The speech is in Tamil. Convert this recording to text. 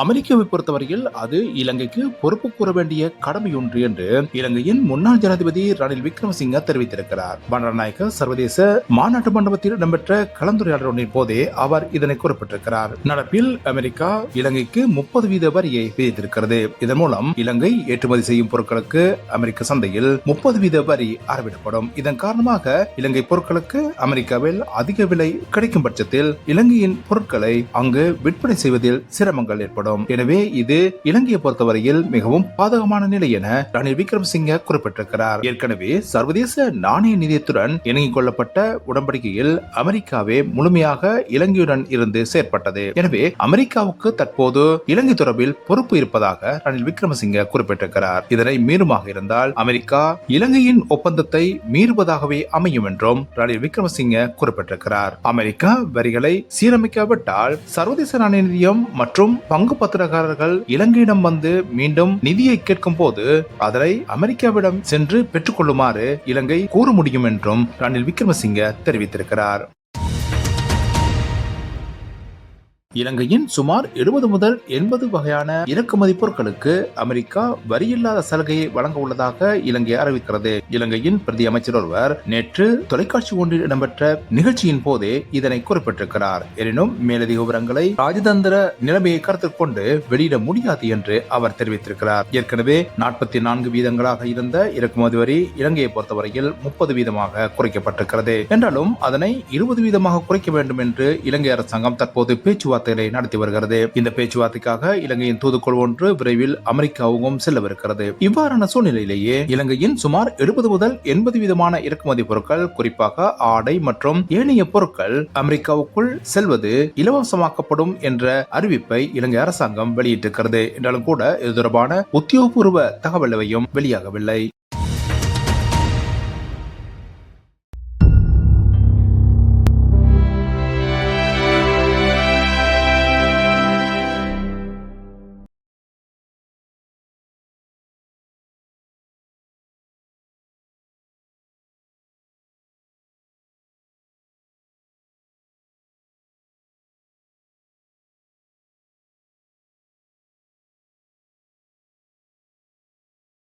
அமெரிக்காவை பொறுத்தவரையில் அது இலங்கைக்கு பொறுப்பு கூற வேண்டிய கடமை ஒன்று என்று இலங்கையின் முன்னாள் ஜனாதிபதி ரணில் விக்ரமசிங்க தெரிவித்திருக்கிறார். பண்டநாயக்க சர்வதேச மாநாட்டு மண்டபத்தில் இடம்பெற்ற கலந்துரையாடல் ஒன்றின் போதே அவர் இதனை குறிப்பிட்டிருக்கிறார். நடப்பில் அமெரிக்கா இலங்கைக்கு முப்பது வீத வரியை விதித்திருக்கிறது. இதன் மூலம் இலங்கை ஏற்றுமதி செய்யும் பொருட்களுக்கு அமெரிக்க சந்தையில் முப்பது வீத வரி அறவிடப்படும். இதன் காரணமாக இலங்கை பொருட்களுக்கு அமெரிக்காவில் அதிக விலை கிடைக்கும் பட்சத்தில் இலங்கையின் பொருட்களை அங்கு விற்பனை செய்வதில் சிரமங்கள் ஏற்படும். எனவே இது இலங்கையை பொறுத்தவரையில் மிகவும் பாதகமான நிலை என ரணில் விக்ரமசிங்க குறிப்பிட்டிருக்கிறார். ஏற்கனவே சர்வதேச நாணய நிதியத்துடன் இணங்கிக் கொள்ளப்பட்ட உடன்படிக்கையில் அமெரிக்காவே முழுமையாக இலங்கையுடன் இருந்து செயற்பட்டது. எனவே அமெரிக்காவுக்கு தற்போது இலங்கை தொடர்பில் பொறுப்பு இருப்பதாக ரணில் விக்ரமசிங்க குறிப்பிட்டிருக்கிறார். இதனை மீறுமாக இருந்தால் அமெரிக்கா இலங்கையின் ஒப்பந்தத்தை மீறுவதாகவே அமையும் என்றும் ரணில் விக்ரமசிங்க குறிப்பிட்டிருக்கிறார். அமெரிக்கா வரிகளை சீரமைக்காவிட்டால் சர்வதேச நாணய நிதியம் மற்றும் பங்கு பத்திரக்காரர்கள் இலங்கையிடம் வந்து மீண்டும் நிதியை கேட்கும் போது அதனை அமெரிக்காவிடம் சென்று பெற்றுக்கொள்ளுமாறு இலங்கை கூற முடியும் என்றும் ரணில் விக்ரமசிங்க தெரிவித்திருக்கிறார். இலங்கையின் சுமார் எழுபது முதல் எண்பது வகையான இறக்குமதி பொருட்களுக்கு அமெரிக்கா வரியில்லாத சலுகையை வழங்க உள்ளதாக இலங்கை அறிவிக்கிறது. இலங்கையின் பிரதி அமைச்சர் ஒருவர் நேற்று தொலைக்காட்சி ஒன்றில் இடம்பெற்ற நிகழ்ச்சியின் போதே இதனை குறிப்பிட்டிருக்கிறார். எனினும் மேலதிக விவரங்களை ராஜதந்திர நிலைமையை கருத்தில் கொண்டு வெளியிட முடியாது என்று அவர் தெரிவித்திருக்கிறார். ஏற்கனவே நாற்பத்தி நான்கு வீதங்களாக இருந்த இறக்குமதி வரி இலங்கையை பொறுத்தவரையில் முப்பது வீதமாக குறைக்கப்பட்டிருக்கிறது. என்றாலும் அதனை இருபது வீதமாக குறைக்க வேண்டும் என்று இலங்கை அரசாங்கம் தற்போது பேச்சுவார்த்தை பேச்சுவார்த்தைகளை நடத்தி வருகிறது. இந்த பேச்சுவார்த்தைக்காக இலங்கையின் தூதுக்குழு ஒன்று விரைவில் அமெரிக்காவுக்கும் செல்லவிருக்கிறது. இவ்வாறான சூழ்நிலையிலேயே இலங்கையின் சுமார் எழுபது முதல் எண்பது விதமான இறக்குமதி பொருட்கள் குறிப்பாக ஆடை மற்றும் ஏனைய பொருட்கள் அமெரிக்காவுக்குள் செல்வது இலவசமாக்கப்படும் என்ற அறிவிப்பை இலங்கை அரசாங்கம் வெளியிட்டிருக்கிறது. என்றாலும் கூட இது தொடர்பான உத்தியோகபூர்வ தகவலையும் வெளியாகவில்லை.